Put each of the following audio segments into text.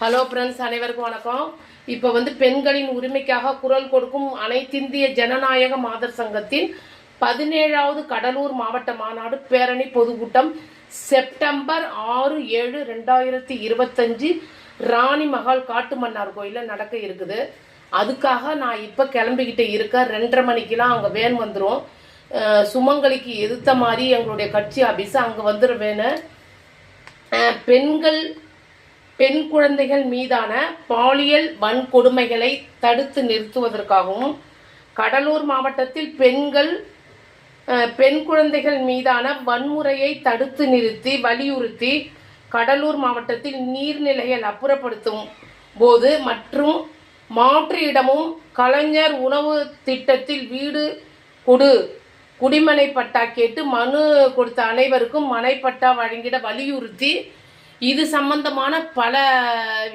Hello friends அனைவருக்கும் வணக்கம். இப்போ வந்து பெண்களின் உரிமைக்காக குரல் கொடுக்கும் அனைத்திந்திய ஜனநாயக மாதர் சங்கத்தின் பதினேழாவது கடலூர் மாவட்ட மாநாடு பேரணி பொதுக்கூட்டம் செப்டம்பர் ஆறு ஏழு ரெண்டாயிரத்தி இருபத்தஞ்சு ராணி மகால் காட்டுமன்னார் கோயிலில் நடக்க இருக்குது. அதுக்காக நான் இப்போ கிளம்பிக்கிட்டு இருக்கேன் ரெண்டரை மணிக்கெலாம் அங்கே வேன் வந்துடும் சுமங்கலிக்கு எதிர்த்த மாதிரி எங்களுடைய கட்சி ஆஃபீஸ் அங்கே வந்துட பெண்கள் பெண் குழந்தைகள் மீதான பாலியல் வன்கொடுமைகளை தடுத்து நிறுத்துவதற்காகவும் கடலூர் மாவட்டத்தில் பெண்கள் பெண் குழந்தைகள் மீதான வன்முறையை தடுத்து நிறுத்தி வலியுறுத்தி கடலூர் மாவட்டத்தில் நீர்நிலைகள் அப்புறப்படுத்தும் போது மற்றும் மாற்று இடமும் கலைஞர் உணவு திட்டத்தில் வீடு கொடு குடிமனை பட்டா கேட்டு மனு கொடுத்த அனைவருக்கும் மனைப்பட்டா வழங்கிட வலியுறுத்தி இது சம்பந்தமான பல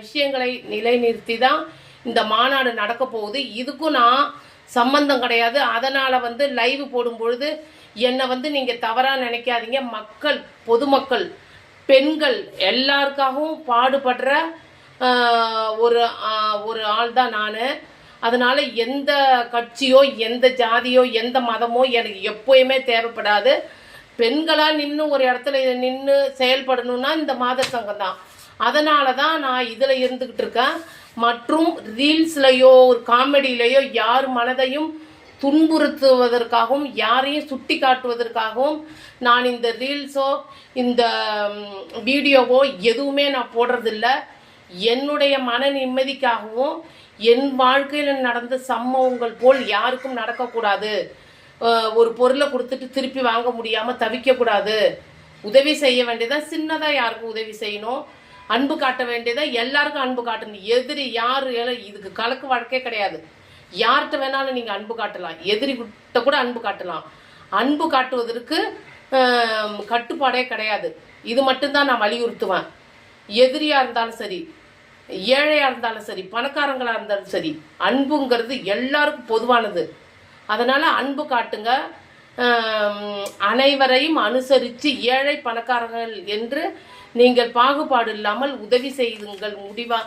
விஷயங்களை நிலைநிறுத்தி தான் இந்த மாநாடு நடக்க போகுது. இதுக்கும் நான் சம்பந்தம் கிடையாது. அதனால் வந்து லைவ் போடும் பொழுது என்னை வந்து நீங்கள் தவறாக நினைக்காதீங்க. மக்கள் பொதுமக்கள் பெண்கள் எல்லாருக்காகவும் பாடுபடுற ஒரு ஒரு ஆள் தான் நான். அதனால எந்த கட்சியோ எந்த ஜாதியோ எந்த மதமோ எனக்கு எப்போயுமே தேவைப்படாது. பெண்களாக நின்று ஒரு இடத்துல நின்று செயல்படணும்னா இந்த மாதர் சங்கம் தான் அதனால தான் நான் இதில் இருந்துக்கிட்டு இருக்கேன். மற்றும் ரீல்ஸ்லையோ ஒரு காமெடியிலையோ யார் மனதையும் துன்புறுத்துவதற்காகவும் யாரையும் சுட்டி காட்டுவதற்காகவும் நான் இந்த ரீல்ஸோ இந்த வீடியோவோ எதுவுமே நான் போடுறதில்ல. என்னுடைய மன நிம்மதிக்காகவும் என் வாழ்க்கையில் நடந்த சம்பவங்கள் போல் யாருக்கும் நடக்கக்கூடாது. ஒரு பொருளை கொடுத்துட்டு திருப்பி வாங்க முடியாமல் தவிக்கக்கூடாது உதவி செய்ய வேண்டியதாக சின்னதாக யாருக்கும் உதவி செய்யணும். அன்பு காட்ட வேண்டியதா எல்லாருக்கும் அன்பு காட்டணும். எதிரி யார் இதுக்கு கலக்கு வழக்கே கிடையாது. யார்கிட்ட வேணாலும் நீங்கள் அன்பு காட்டலாம். எதிரி கிட்ட கூட அன்பு காட்டலாம். அன்பு காட்டுவதற்கு கட்டுப்பாடே கிடையாது. இது மட்டும்தான் நான் வலியுறுத்துவேன். எதிரியாக இருந்தாலும் சரி ஏழையாக இருந்தாலும் சரி பணக்காரங்களாக இருந்தாலும் சரி அன்புங்கிறது எல்லாருக்கும் பொதுவானது. அதனால் அன்பு காட்டுங்க. அனைவரையும் அனுசரித்து ஏழை பணக்காரர்கள் என்று நீங்கள் பாகுபாடு இல்லாமல் உதவி செய்யுங்கள். முடிவா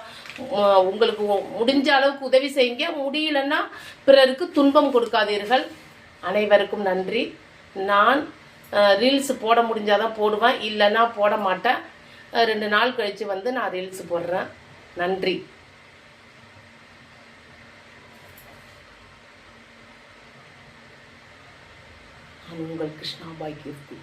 உங்களுக்கு முடிஞ்ச அளவுக்கு உதவி செய்யுங்க. முடியலன்னா பிறருக்கு துன்பம் கொடுக்காதீர்கள். அனைவருக்கும் நன்றி. நான் ரீல்ஸ் போட முடிஞ்சாதான் போடுவேன். இல்லைன்னா போட மாட்டேன். ரெண்டு நாள் கழித்து வந்து நான் ரீல்ஸ் போடுறேன். நன்றி. अनुगल कृष्णा बाई गिफ्टी